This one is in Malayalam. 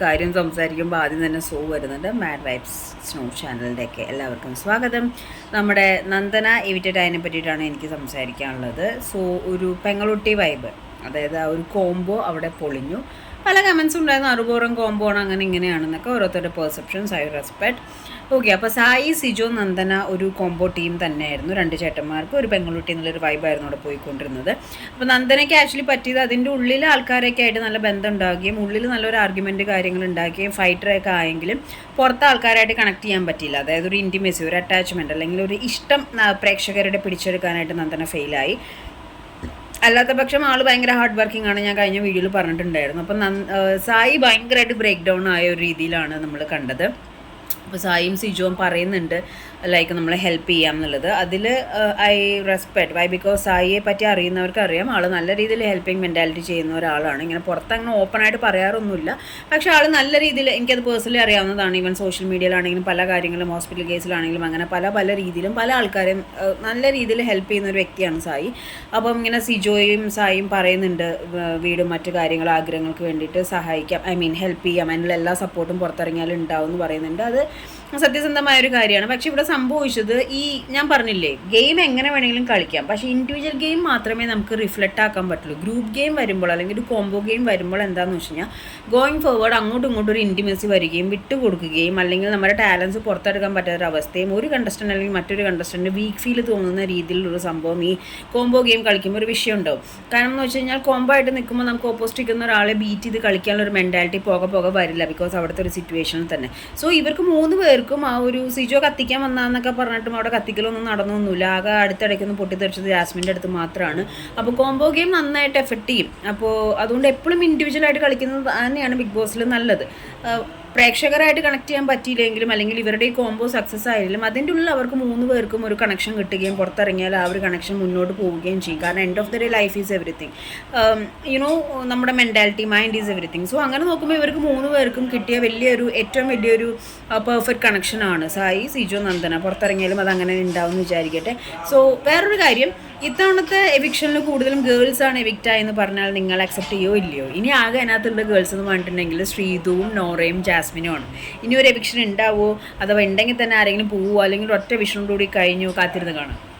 കാര്യം സംസാരിക്കുമ്പോൾ ആദ്യം തന്നെ സോ വരുന്നുണ്ട് മാഡ് വൈബ്സ് സ്നോ ചാനലിന്റെയൊക്കെ എല്ലാവർക്കും സ്വാഗതം. നമ്മുടെ നന്ദന എവിറ്റഡ് അതിനെ പറ്റിയിട്ടാണ് എനിക്ക് സംസാരിക്കാനുള്ളത്. സോ ഒരു പെങ്ങളുട്ടി വൈബ് അതായത് ആ ഒരു കോംബോ അവിടെ പൊളിഞ്ഞു. പല കമൻസും ഉണ്ടായിരുന്നു. അറുപൂറം കോംബോ ആണ്. അങ്ങനെ ഇങ്ങനെയാണെന്നൊക്കെ ഓരോരുത്തരുടെ പെർസെപ്ഷൻസ് ഐ റെസ്പെക്ട് ഓക്കെ അപ്പോൾ സായി സിജോ നന്ദന ഒരു കോംബോ ടീം തന്നെയായിരുന്നു. രണ്ട് ചേട്ടന്മാർക്ക് ഒരു പെങ്ങളുട്ടി എന്നുള്ളൊരു വൈബായിരുന്നു അവിടെ പോയിക്കൊണ്ടിരുന്നത്. അപ്പോൾ നന്ദനയ്ക്ക് ആക്ച്വലി പറ്റിയത് അതിന്റെ ഉള്ളിൽ ആൾക്കാരൊക്കെ ആയിട്ട് നല്ല ബന്ധം ഉണ്ടാകുകയും ഉള്ളിൽ നല്ലൊരു ആർഗ്യുമെന്റ് കാര്യങ്ങൾ ഉണ്ടാക്കുകയും ഫൈറ്ററൊക്കെ ആയെങ്കിലും പുറത്ത് ആൾക്കാരായിട്ട് കണക്ട് ചെയ്യാൻ പറ്റിയില്ല. അതായത് ഒരു ഇന്റിമേസി ഒരു അറ്റാച്ച്മെന്റ് അല്ലെങ്കിൽ ഒരു ഇഷ്ടം പ്രേക്ഷകരുടെ പിടിച്ചെടുക്കാനായിട്ട് നന്ദന ഫെയിലായി അല്ലാത്ത പക്ഷം ആൾ ഭയങ്കര ഹാർഡ് വർക്കിംഗ് ആണ് ഞാൻ കഴിഞ്ഞ വീഡിയോയിൽ പറഞ്ഞിട്ടുണ്ടായിരുന്നു. അപ്പം സായി ഭയങ്കരമായിട്ട് ബ്രേക്ക് ഡൗൺ ആയ ഒരു രീതിയിലാണ് നമ്മൾ കണ്ടത്. അപ്പോൾ സായിയും സിജുവും പറയുന്നുണ്ട് ലൈക്ക് നമ്മളെ ഹെൽപ്പ് ചെയ്യാം എന്നുള്ളത്. അതിൽ ഐ റെസ്പെക്ട് വൈ ബിക്കോസ് സായിയെ പറ്റി അറിയുന്നവർക്ക് അറിയാം ആൾ നല്ല രീതിയിൽ ഹെൽപ്പിംഗ് മെന്റാലിറ്റി ചെയ്യുന്ന ഒരാളാണ്. ഇങ്ങനെ പുറത്ത് അങ്ങനെ ഓപ്പൺ ആയിട്ട് പറയാറൊന്നുമില്ല. പക്ഷേ ആൾ നല്ല രീതിയിൽ എനിക്കത് പേഴ്സണലി അറിയാവുന്നതാണ്. ഈവൻ സോഷ്യൽ മീഡിയയിലാണെങ്കിലും പല കാര്യങ്ങളും ഹോസ്പിറ്റൽ കേസിലാണെങ്കിലും അങ്ങനെ പല പല രീതിയിലും പല ആൾക്കാരെയും നല്ല രീതിയിൽ ഹെൽപ്പ് ചെയ്യുന്ന ഒരു വ്യക്തിയാണ് സായി. അപ്പം ഇങ്ങനെ സിജോയും സായിയും പറയുന്നുണ്ട് വീടും മറ്റു കാര്യങ്ങൾ ആഗ്രഹങ്ങൾക്ക് വേണ്ടിയിട്ട് സഹായിക്കാം. ഐ മീൻ ഹെൽപ്പ് ചെയ്യാം. അതിനുള്ള എല്ലാ സപ്പോർട്ടും പുറത്തിറങ്ങിയാലും ഉണ്ടാവും എന്ന് പറയുന്നുണ്ട്. അത് സത്യസന്ധമായ ഒരു കാര്യമാണ്. പക്ഷെ ഇവിടെ സംഭവിച്ചത് ഈ ഞാൻ പറഞ്ഞില്ലേ ഗെയിം എങ്ങനെ വേണമെങ്കിലും കളിക്കാം. പക്ഷേ ഇൻഡിവിജ്വൽ ഗെയിം മാത്രമേ നമുക്ക് റിഫ്ലക്റ്റ് ആക്കാൻ പറ്റുള്ളൂ. ഗ്രൂപ്പ് ഗെയിം വരുമ്പോൾ അല്ലെങ്കിൽ ഒരു കോംബോ ഗെയിം വരുമ്പോൾ എന്താണെന്ന് വെച്ച് കഴിഞ്ഞാൽ ഗോയിങ് ഫോർവേഡ് അങ്ങോട്ടും ഇങ്ങോട്ടും ഒരു ഇന്റിമസി വരികയും വിട്ടുകൊടുക്കുകയും അല്ലെങ്കിൽ നമ്മുടെ ടാലൻസ് പുറത്തെടുക്കാൻ പറ്റാത്ത അവസ്ഥയും ഒരു കണ്ടസ്റ്റന്റ് അല്ലെങ്കിൽ മറ്റൊരു കണ്ടസ്റ്റന്റ് വീക്ക് ഫീൽ തോന്നുന്ന രീതിയിലുള്ള സംഭവം ഈ കോംബോ ഗെയിം കളിക്കുമ്പോൾ ഒരു വിഷയം ഉണ്ടാവും. കാരണം എന്ന് വെച്ച് കഴിഞ്ഞാൽ കോംബോ ആയിട്ട് നിൽക്കുമ്പോൾ നമുക്ക് ഓപ്പോസിറ്റ് നിൽക്കുന്ന ഒരാളെ ബീറ്റ് ചെയ്ത് കളിക്കാനുള്ള ഒരു മെന്റാലിറ്റി പോകെ പോകെ വരില്ല ബിക്കോസ് അവിടുത്തെ ഒരു സിറ്റുവേഷനിൽ തന്നെ. സോ ഇവർക്ക് മൂന്ന് പേർക്കും ആ ഒരു സിജോ കത്തിക്കാൻ വന്നാന്നൊക്കെ പറഞ്ഞിട്ടും അവിടെ കത്തിക്കലൊന്നും നടന്നൊന്നുമില്ല. ആകെ അടുത്തിടയ്ക്കൊന്ന് പൊട്ടിത്തെറിച്ചത് ജാസ്മിന്റെ അടുത്ത് മാത്രമാണ് അപ്പോൾ കോംബോ ഗെയിം നന്നായിട്ട് എഫക്റ്റ് ചെയ്യും. അപ്പോൾ അതുകൊണ്ട് എപ്പോഴും ഇൻഡിവിജ്വലായിട്ട് കളിക്കുന്നത് തന്നെയാണ് ബിഗ് ബോസിൽ നല്ലത്. പ്രേക്ഷകരായിട്ട് കണക്ട് ചെയ്യാൻ പറ്റിയില്ലെങ്കിലും അല്ലെങ്കിൽ ഇവരുടെ ഈ കോംബോ സക്സസ് ആയാലും അതിന്റെ ഉള്ളിൽ അവർക്ക് മൂന്ന് പേർക്കും ഒരു കണക്ഷൻ കിട്ടുകയും പുറത്തിറങ്ങിയാൽ ആ ഒരു കണക്ഷൻ മുന്നോട്ട് പോവുകയും ചെയ്യും. കാരണം end of the day life is everything you know നമ്മുടെ mentality mind is everything so അങ്ങനെ നോക്കുമ്പോൾ ഇവർക്ക് മൂന്ന് പേർക്കും കിട്ടിയ വലിയൊരു ഏറ്റവും വലിയൊരു പെർഫെക്റ്റ് കണക്ഷനാണ് സായി സിജോ നന്ദന. പുറത്തിറങ്ങിയാലും അത് അങ്ങനെ ഉണ്ടാവും എന്ന് വിചാരിക്കട്ടെ. സോ വേറൊരു കാര്യം ഇത്തവണത്തെ എവിക്ഷനിൽ കൂടുതലും ഗേൾസ് ആണ് എവിക്റ്റ് ആയെന്ന് പറഞ്ഞാൽ നിങ്ങൾ അക്സെപ്റ്റ് ചെയ്യോ ഇല്ലയോ? ഇനി ആകെ അതിനകത്തുള്ള ഗേൾസ് എന്ന് പറഞ്ഞിട്ടുണ്ടെങ്കിൽ ശ്രീതുവും നോറയും ജാസ്മിനും ആണ്. ഇനി ഒരു എവിക്ഷൻ ഉണ്ടാവോ? അഥവാ ഉണ്ടെങ്കിൽ തന്നെ ആരെങ്കിലും പോവുമോ അല്ലെങ്കിൽ ഒറ്റ വിഷനോടുകൂടി കഴിഞ്ഞു? കാത്തിരുന്ന് കാണാം.